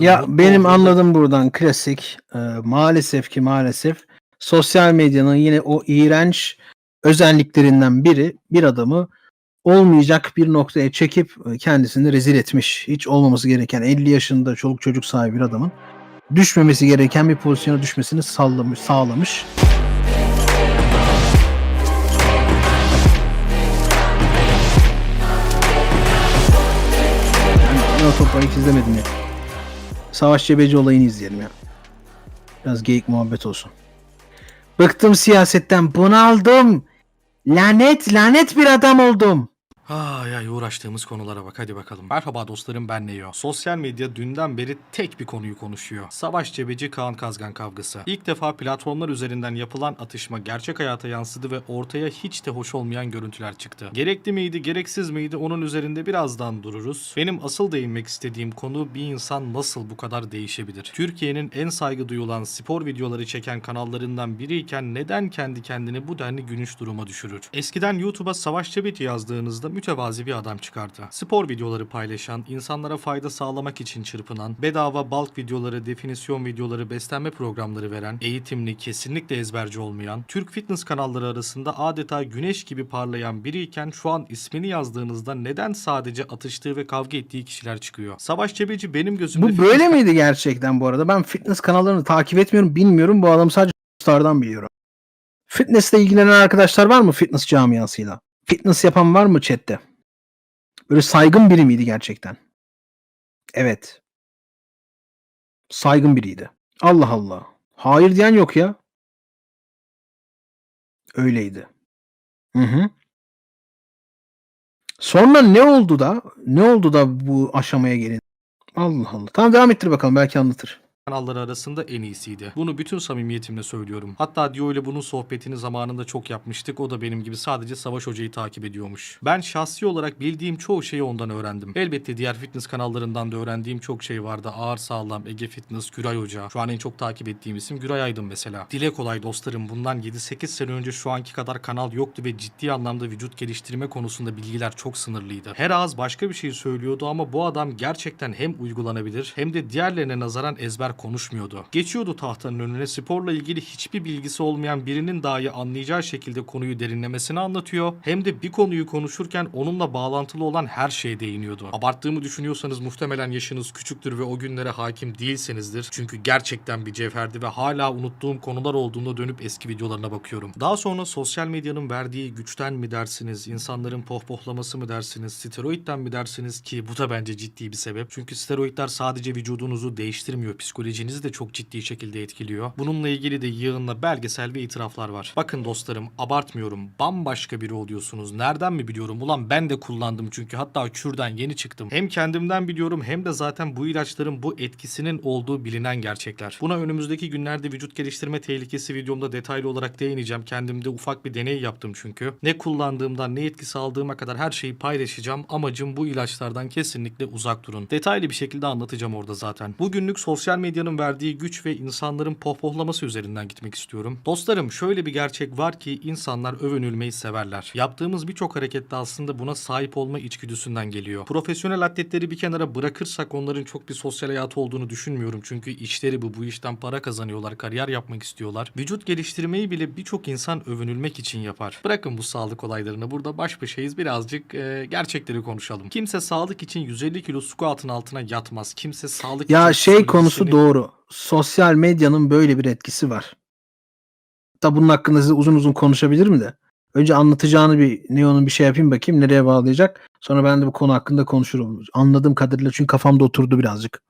Ya Mutlu benim olduğunda- anladığım buradan klasik e, maalesef ki maalesef sosyal medyanın yine o iğrenç özelliklerinden biri bir adamı olmayacak bir noktaya çekip e, kendisini rezil etmiş. Hiç olmaması gereken 50 yaşında çoluk çocuk sahibi bir adamın düşmemesi gereken bir pozisyona düşmesini sağlamış. sağlamış. Ben o toprağı hiç izlemedim ya. Savaş Cebeci olayını izleyelim ya. Biraz geyik muhabbet olsun. Bıktım siyasetten bunaldım. Lanet lanet bir adam oldum. Ay ay uğraştığımız konulara bak hadi bakalım. Merhaba dostlarım ben Neo. Sosyal medya dünden beri tek bir konuyu konuşuyor. Savaş Cebeci Kaan Kazgan kavgası. İlk defa platformlar üzerinden yapılan atışma gerçek hayata yansıdı ve ortaya hiç de hoş olmayan görüntüler çıktı. Gerekli miydi gereksiz miydi onun üzerinde birazdan dururuz. Benim asıl değinmek istediğim konu bir insan nasıl bu kadar değişebilir? Türkiye'nin en saygı duyulan spor videoları çeken kanallarından biriyken neden kendi kendini bu denli gülünç duruma düşürür? Eskiden YouTube'a Savaş Cebeci yazdığınızda mütevazi bir adam çıkardı. Spor videoları paylaşan, insanlara fayda sağlamak için çırpınan, bedava bulk videoları, definisyon videoları, beslenme programları veren, eğitimli, kesinlikle ezberci olmayan, Türk fitness kanalları arasında adeta güneş gibi parlayan biriyken şu an ismini yazdığınızda neden sadece atıştığı ve kavga ettiği kişiler çıkıyor? Savaş Cebeci benim gözümde Bu böyle miydi gerçekten bu arada? Ben fitness kanallarını takip etmiyorum, bilmiyorum. Bu adamı sadece Star'dan biliyorum. Fitnessle ilgilenen arkadaşlar var mı fitness camiasıyla? Fitness yapan var mı chatte? Böyle saygın biri miydi gerçekten? Evet. Saygın biriydi. Allah Allah. Hayır diyen yok ya. Öyleydi. Hı hı. Sonra ne oldu da ne oldu da bu aşamaya gelin? Allah Allah. Tamam devam ettir bakalım belki anlatır. Kanalları arasında en iyisiydi. Bunu bütün samimiyetimle söylüyorum. Hatta Dio ile bunun sohbetini zamanında çok yapmıştık. O da benim gibi sadece Savaş Hoca'yı takip ediyormuş. Ben şahsi olarak bildiğim çoğu şeyi ondan öğrendim. Elbette diğer fitness kanallarından da öğrendiğim çok şey vardı. Ağır Sağlam, Ege Fitness, Güray Hoca. Şu an en çok takip ettiğim isim Güray Aydın mesela. Dile kolay dostlarım. Bundan 7-8 sene önce şu anki kadar kanal yoktu ve ciddi anlamda vücut geliştirme konusunda bilgiler çok sınırlıydı. Her ağız başka bir şey söylüyordu ama bu adam gerçekten hem uygulanabilir hem de diğerlerine nazaran ezber konuşmuyordu. Geçiyordu tahtanın önüne sporla ilgili hiçbir bilgisi olmayan birinin dahi anlayacağı şekilde konuyu derinlemesine anlatıyor. Hem de bir konuyu konuşurken onunla bağlantılı olan her şeye değiniyordu. Abarttığımı düşünüyorsanız muhtemelen yaşınız küçüktür ve o günlere hakim değilsinizdir. Çünkü gerçekten bir cevherdi ve hala unuttuğum konular olduğunda dönüp eski videolarına bakıyorum. Daha sonra sosyal medyanın verdiği güçten mi dersiniz, insanların pohpohlaması mı dersiniz, steroidden mi dersiniz ki bu da bence ciddi bir sebep. Çünkü steroidler sadece vücudunuzu değiştirmiyor, psikolojinizi de çok ciddi şekilde etkiliyor. Bununla ilgili de yığınla belgesel ve itiraflar var. Bakın dostlarım abartmıyorum. Bambaşka biri oluyorsunuz. Nereden mi biliyorum? Ulan ben de kullandım çünkü hatta kürden yeni çıktım. Hem kendimden biliyorum hem de zaten bu ilaçların bu etkisinin olduğu bilinen gerçekler. Buna önümüzdeki günlerde vücut geliştirme tehlikesi videomda detaylı olarak değineceğim. Kendimde ufak bir deney yaptım çünkü. Ne kullandığımdan ne etkisi aldığıma kadar her şeyi paylaşacağım. Amacım bu ilaçlardan kesinlikle uzak durun. Detaylı bir şekilde anlatacağım orada zaten. Bugünlük sosyal medyanın verdiği güç ve insanların pohpohlaması üzerinden gitmek istiyorum. Dostlarım şöyle bir gerçek var ki insanlar övünülmeyi severler. Yaptığımız birçok harekette aslında buna sahip olma içgüdüsünden geliyor. Profesyonel atletleri bir kenara bırakırsak onların çok bir sosyal hayatı olduğunu düşünmüyorum. Çünkü işleri bu. Bu işten para kazanıyorlar, kariyer yapmak istiyorlar. Vücut geliştirmeyi bile birçok insan övünülmek için yapar. Bırakın bu sağlık olaylarını. Burada baş başayız. Birazcık e, gerçekleri konuşalım. Kimse sağlık için 150 kilo squat'ın altına yatmaz. Kimse sağlık Ya için şey konusu psikolojisini- doğru. Sosyal medyanın böyle bir etkisi var. Da bunun hakkında size uzun uzun konuşabilirim de. Önce anlatacağını bir Neo'nun bir şey yapayım bakayım nereye bağlayacak. Sonra ben de bu konu hakkında konuşurum. Anladığım kadarıyla çünkü kafamda oturdu birazcık.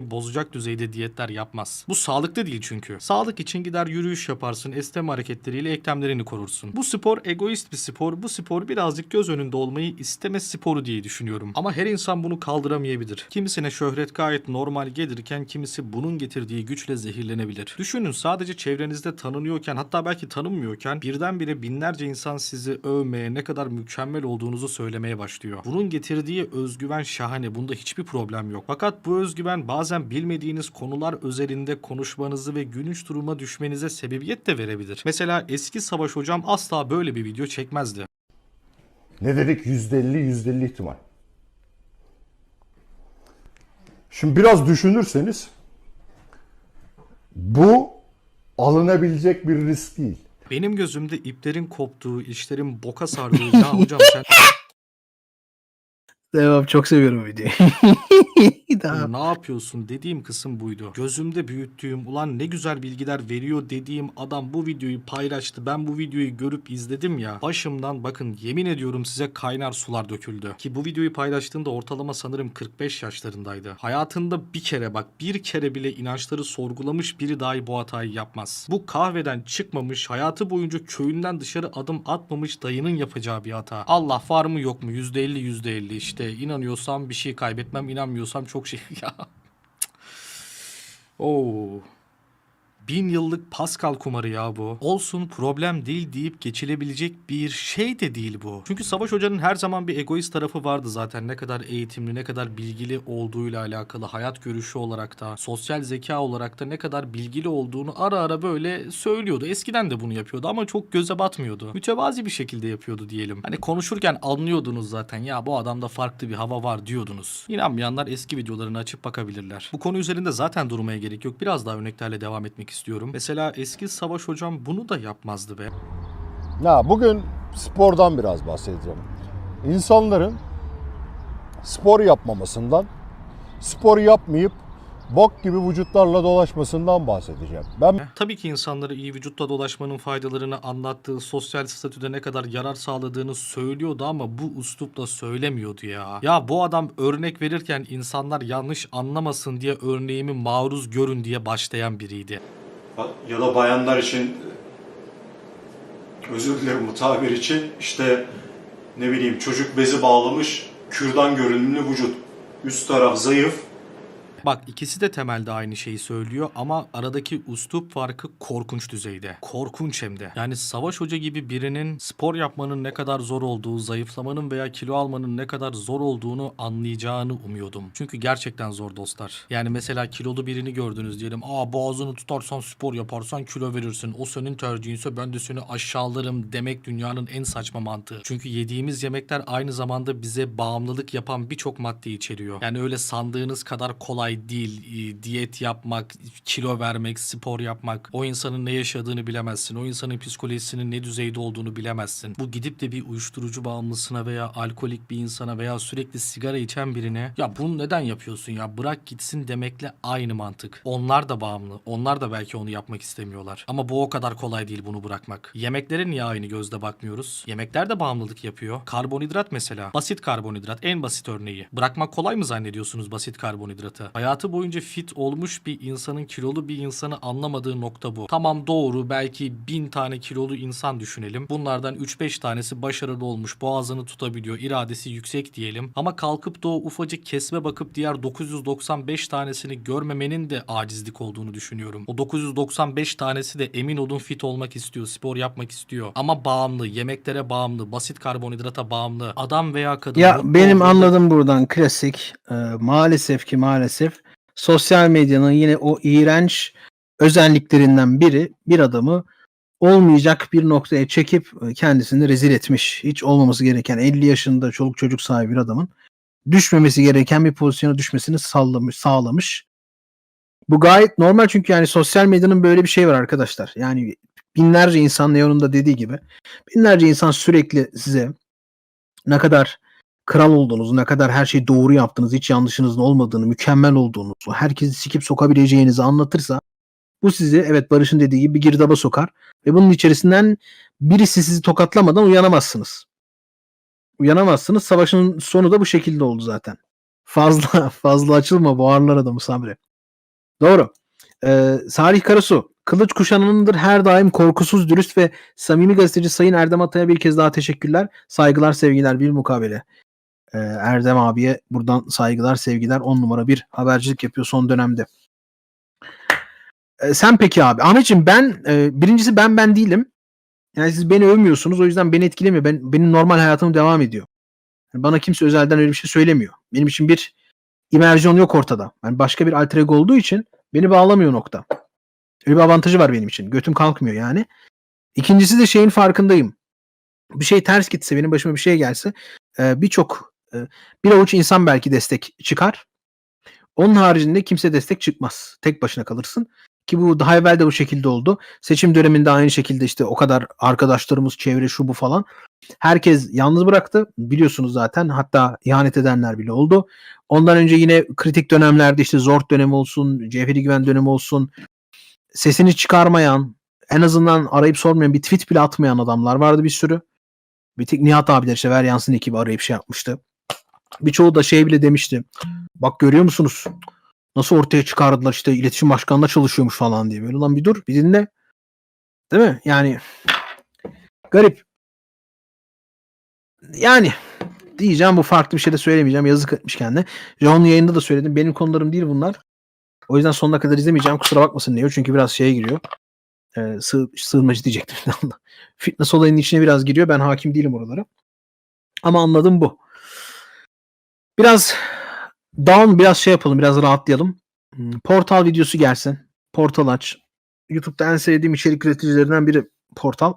Bozacak düzeyde diyetler yapmaz. Bu sağlıklı değil çünkü. Sağlık için gider yürüyüş yaparsın, esneme hareketleriyle eklemlerini korursun. Bu spor egoist bir spor. Bu spor birazcık göz önünde olmayı isteme sporu diye düşünüyorum. Ama her insan bunu kaldıramayabilir. Kimisine şöhret gayet normal gelirken kimisi bunun getirdiği güçle zehirlenebilir. Düşünün sadece çevrenizde tanınıyorken hatta belki tanınmıyorken birdenbire binlerce insan sizi övmeye ne kadar mükemmel olduğunuzu söylemeye başlıyor. Bunun getirdiği özgüven şahane. Bunda hiçbir problem yok. Fakat bu özgüven bazen bilmediğiniz konular üzerinde konuşmanızı ve gülünç duruma düşmenize sebebiyet de verebilir. Mesela eski savaş hocam asla böyle bir video çekmezdi. Ne dedik? %50, %50 ihtimal. Şimdi biraz düşünürseniz bu alınabilecek bir risk değil. Benim gözümde iplerin koptuğu, işlerin boka sardığı ya hocam sen Devam çok seviyorum videoyu. Daha ne yapıyorsun dediğim kısım buydu. Gözümde büyüttüğüm ulan ne güzel bilgiler veriyor dediğim adam bu videoyu paylaştı. Ben bu videoyu görüp izledim ya. Başımdan bakın yemin ediyorum size kaynar sular döküldü. Ki bu videoyu paylaştığında ortalama sanırım 45 yaşlarındaydı. Hayatında bir kere bak bir kere bile inançları sorgulamış biri dahi bu hatayı yapmaz. Bu kahveden çıkmamış hayatı boyunca köyünden dışarı adım atmamış dayının yapacağı bir hata. Allah var mı yok mu %50 %50 işte inanıyorsam bir şey kaybetmem inanmıyorsam çok şey ya. Oo. Bin yıllık Pascal kumarı ya bu. Olsun problem değil deyip geçilebilecek bir şey de değil bu. Çünkü Savaş Hoca'nın her zaman bir egoist tarafı vardı zaten. Ne kadar eğitimli, ne kadar bilgili olduğuyla alakalı hayat görüşü olarak da, sosyal zeka olarak da ne kadar bilgili olduğunu ara ara böyle söylüyordu. Eskiden de bunu yapıyordu ama çok göze batmıyordu. Mütevazi bir şekilde yapıyordu diyelim. Hani konuşurken anlıyordunuz zaten ya bu adamda farklı bir hava var diyordunuz. İnanmayanlar eski videolarını açıp bakabilirler. Bu konu üzerinde zaten durmaya gerek yok. Biraz daha örneklerle devam etmek istiyorum. Mesela eski Savaş Hocam bunu da yapmazdı be. Ya bugün spordan biraz bahsedeceğim. İnsanların spor yapmamasından, spor yapmayıp bok gibi vücutlarla dolaşmasından bahsedeceğim. Ben Tabii ki insanlara iyi vücutta dolaşmanın faydalarını anlattığı, sosyal statüde ne kadar yarar sağladığını söylüyordu ama bu üslupla söylemiyordu ya. Ya bu adam örnek verirken insanlar yanlış anlamasın diye örneğimi maruz görün diye başlayan biriydi. Ya da bayanlar için özür dilerim bu tabir için işte ne bileyim çocuk bezi bağlamış kürdan görünümlü vücut. Üst taraf zayıf, Bak ikisi de temelde aynı şeyi söylüyor ama aradaki üslup farkı korkunç düzeyde. Korkunç hem de. Yani Savaş Hoca gibi birinin spor yapmanın ne kadar zor olduğu, zayıflamanın veya kilo almanın ne kadar zor olduğunu anlayacağını umuyordum. Çünkü gerçekten zor dostlar. Yani mesela kilolu birini gördünüz diyelim. Aa boğazını tutarsan spor yaparsan kilo verirsin. O senin tercihinse ben de seni aşağılarım demek dünyanın en saçma mantığı. Çünkü yediğimiz yemekler aynı zamanda bize bağımlılık yapan birçok madde içeriyor. Yani öyle sandığınız kadar kolay değil. E, Diyet yapmak, kilo vermek, spor yapmak. O insanın ne yaşadığını bilemezsin. O insanın psikolojisinin ne düzeyde olduğunu bilemezsin. Bu gidip de bir uyuşturucu bağımlısına veya alkolik bir insana veya sürekli sigara içen birine ya bunu neden yapıyorsun ya bırak gitsin demekle aynı mantık. Onlar da bağımlı. Onlar da belki onu yapmak istemiyorlar. Ama bu o kadar kolay değil bunu bırakmak. Yemeklere niye aynı gözle bakmıyoruz? Yemekler de bağımlılık yapıyor. Karbonhidrat mesela. Basit karbonhidrat en basit örneği. Bırakmak kolay mı zannediyorsunuz basit karbonhidratı? Hayatı boyunca fit olmuş bir insanın kilolu bir insanı anlamadığı nokta bu. Tamam doğru belki bin tane kilolu insan düşünelim. Bunlardan 3-5 tanesi başarılı olmuş. Boğazını tutabiliyor. iradesi yüksek diyelim. Ama kalkıp da o ufacık kesme bakıp diğer 995 tanesini görmemenin de acizlik olduğunu düşünüyorum. O 995 tanesi de emin olun fit olmak istiyor. Spor yapmak istiyor. Ama bağımlı. Yemeklere bağımlı. Basit karbonhidrata bağımlı. Adam veya kadın. Ya benim anladığım buradan klasik e, maalesef ki maalesef sosyal medyanın yine o iğrenç özelliklerinden biri bir adamı olmayacak bir noktaya çekip e, kendisini rezil etmiş. Hiç olmaması gereken 50 yaşında çoluk çocuk sahibi bir adamın düşmemesi gereken bir pozisyona düşmesini sağlamış, sağlamış. Bu gayet normal çünkü yani sosyal medyanın böyle bir şey var arkadaşlar. Yani binlerce insan Leon'un da dediği gibi binlerce insan sürekli size ne kadar kral olduğunuzu, ne kadar her şeyi doğru yaptığınızı, hiç yanlışınızın olmadığını, mükemmel olduğunuzu, herkesi sikip sokabileceğinizi anlatırsa bu sizi evet Barış'ın dediği gibi bir girdaba sokar ve bunun içerisinden birisi sizi tokatlamadan uyanamazsınız. Uyanamazsınız. Savaşın sonu da bu şekilde oldu zaten. Fazla fazla açılma boğarlar adamı Sabri. Doğru. Ee, Salih Karasu. Kılıç kuşananındır her daim korkusuz, dürüst ve samimi gazeteci Sayın Erdem Atay'a bir kez daha teşekkürler. Saygılar, sevgiler bir mukabele. Ee, Erdem abiye buradan saygılar, sevgiler. 10 numara bir habercilik yapıyor son dönemde. Ee, sen peki abi. Ahmetciğim ben e, birincisi ben ben değilim. Yani siz beni övmüyorsunuz o yüzden beni etkilemiyor. Ben, benim normal hayatım devam ediyor. Bana kimse özelden öyle bir şey söylemiyor. Benim için bir imerjon yok ortada. Yani başka bir alter ego olduğu için beni bağlamıyor nokta. Öyle bir avantajı var benim için. Götüm kalkmıyor yani. İkincisi de şeyin farkındayım. Bir şey ters gitse, benim başıma bir şey gelse e, birçok bir avuç insan belki destek çıkar. Onun haricinde kimse destek çıkmaz. Tek başına kalırsın. Ki bu daha evvel de bu şekilde oldu. Seçim döneminde aynı şekilde işte o kadar arkadaşlarımız, çevre şu bu falan. Herkes yalnız bıraktı. Biliyorsunuz zaten. Hatta ihanet edenler bile oldu. Ondan önce yine kritik dönemlerde işte Zort dönemi olsun, Cevheri Güven dönemi olsun. Sesini çıkarmayan, en azından arayıp sormayan, bir tweet bile atmayan adamlar vardı bir sürü. Bir tek Nihat abiler işte Ver Yansın ekibi arayıp şey yapmıştı. Birçoğu da şey bile demişti. Bak görüyor musunuz? Nasıl ortaya çıkardılar işte iletişim başkanına çalışıyormuş falan diye. Böyle lan bir dur bir dinle. Değil mi? Yani garip. Yani diyeceğim bu farklı bir şey de söylemeyeceğim. Yazık etmiş kendine. John yayında da söyledim. Benim konularım değil bunlar. O yüzden sonuna kadar izlemeyeceğim. Kusura bakmasın diyor. Çünkü biraz şeye giriyor. Ee, sığ, sığınmacı diyecektim. Fitness olayının içine biraz giriyor. Ben hakim değilim oralara. Ama anladım bu. Biraz down biraz şey yapalım. Biraz rahatlayalım. Hmm, Portal videosu gelsin. Portal aç. YouTube'da en sevdiğim içerik üreticilerinden biri Portal.